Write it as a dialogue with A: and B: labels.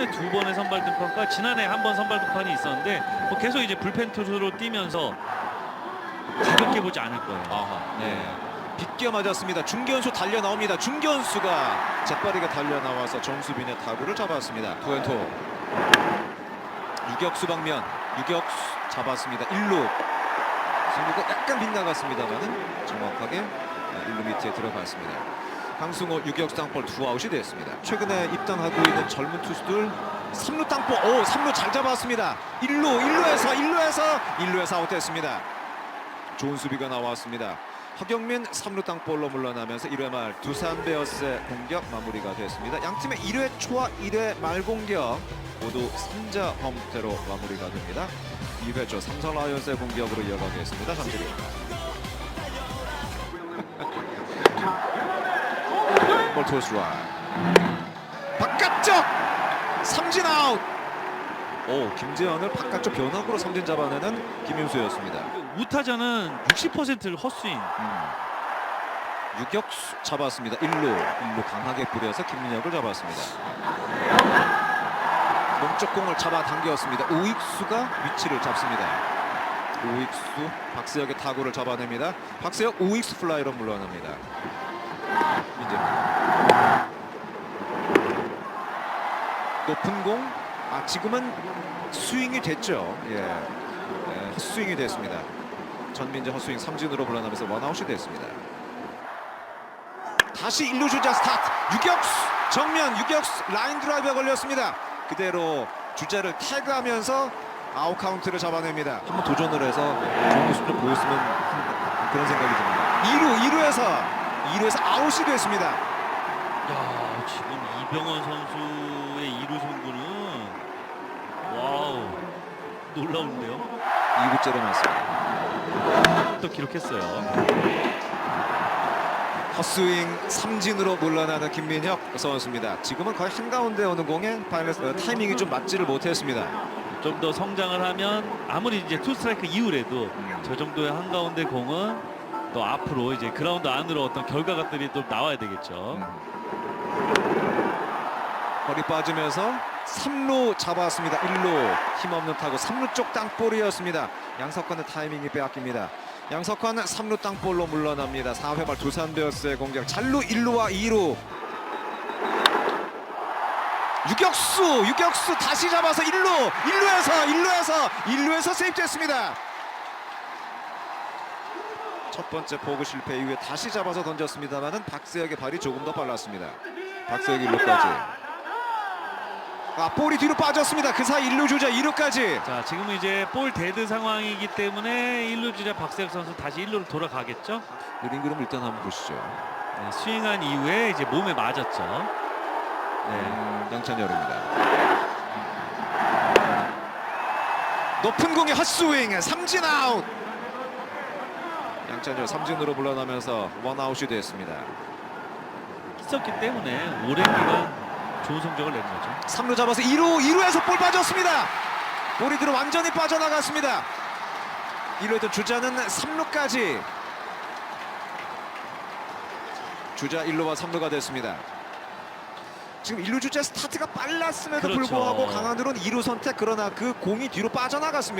A: 최근에 두 번의 선발 등판과 지난해 한 번 선발 등판이 있었는데 뭐 계속 이제 불펜 투수로 뛰면서 가볍게 보지 않을 거예요.
B: 아하, 네. 빗겨 맞았습니다. 중견수 달려 나옵니다. 중견수가 재빠르게 달려 나와서 정수빈의 타구를 잡았습니다. 투앤토. 유격수 방면. 유격수 잡았습니다. 1루. 승부가 약간 빗나갔습니다만 정확하게 1루 밑에 들어갔습니다. 강승호 유격수 땅볼 투아웃이 됐습니다. 최근에 입단하고 있는 젊은 투수들 3루 땅볼 오 3루 잘 잡았습니다. 1루 1루에서 1루에서 1루에서 아웃됐습니다. 좋은 수비가 나왔습니다. 허경민 3루 땅볼로 물러나면서 1회 말 두산 베어스의 공격 마무리가 됐습니다. 양 팀의 1회 초와 1회 말 공격 모두 3자 범퇴로 마무리가 됩니다. 2회 초 삼성 라이온스의 공격으로 이어가겠습니다. 잠시입니 다. 볼 토스 라이 바깥쪽 삼진 아웃 오 김재현을 바깥쪽 변화구로 삼진 잡아내는 김윤수였습니다.
A: 우타자는 60%를 헛스윙.
B: 음. 유격수 잡았습니다. 1루 1루 강하게 뿌려서 김민혁을 잡았습니다. 몸쪽 공을 잡아 당겼습니다. 우익수가 위치를 잡습니다. 우익수 박세혁의 타구를 잡아냅니다. 박세혁 우익수 플라이로 물러납니다. 이제 높은 공. 아 지금은 스윙이 됐죠. 예, 예 헛스윙이 됐습니다. 전민재 헛스윙 삼진으로 물러나면서 원아웃이 됐습니다. 다시 1루 주자 스타트. 유격수 정면 유격수 라인 드라이브가 걸렸습니다. 그대로 주자를 태그하면서 아웃 카운트를 잡아냅니다. 한번 도전을 해서 좋은 모습 좀 보였으면 그런 생각이 듭니다. 2루 2루에서 2루에서 아웃이 됐습니다.
A: 야 지금 이병헌 선수의 2루 송구는 와우 놀라운데요.
B: 2구째로 맞습니다.
A: 또 기록했어요.
B: 헛스윙 삼진으로 물러나는 김민혁 선수입니다. 지금은 거의 한가운데 오는 공에 어, 타이밍이 좀 맞지를 못했습니다.
A: 좀 더 성장을 하면 아무리 이제 투 스트라이크 이후에도
B: 음.
A: 저 정도의 한가운데 공은 또 앞으로 이제 그라운드 안으로 어떤 결과가들이 또 나와야 되겠죠.
B: 허리 빠지면서 3루 잡았습니다. 1루 힘없는 타구 3루 쪽 땅볼이었습니다. 양석환의 타이밍이 빼앗깁니다. 양석환은 3루 땅볼로 물러납니다. 4회 말 두산 베어스의 공격 잘루 1루와 2루 유격수 유격수 다시 잡아서 1루 1루에서 1루에서 1루에서 세이프됐습니다. 첫 번째 포구 실패 이후에 다시 잡아서 던졌습니다만은 박세혁의 발이 조금 더 빨랐습니다. 박세혁 1루까지 아 볼이 뒤로 빠졌습니다. 그 사이 1루 주자 2루까지
A: 자 지금은 이제 볼 데드 상황이기 때문에 1루 주자 박세혁 선수 다시 1루로 돌아가겠죠.
B: 느린 그림 일단 한번 보시죠.
A: 네, 스윙한 이후에 이제 몸에 맞았죠. 네.
B: 음, 양찬열입니다. 높은 공의 헛스윙 삼진 아웃. 양찬열 삼진으로 물러나면서 원아웃이 됐습니다.
A: 있었기 때문에 오랜 기간 좋은 성적을 낸 거죠.
B: 3루 잡아서 2루 2루에서 볼 빠졌습니다. 볼이 뒤로 완전히 빠져나갔습니다. 1루에도 주자는 3루까지 주자 1루와 3루가 됐습니다. 지금 1루 주자 스타트가 빨랐음에도
A: 그렇죠.
B: 불구하고 강한으로는 2루 선택 그러나 그 공이 뒤로 빠져나갔습니다.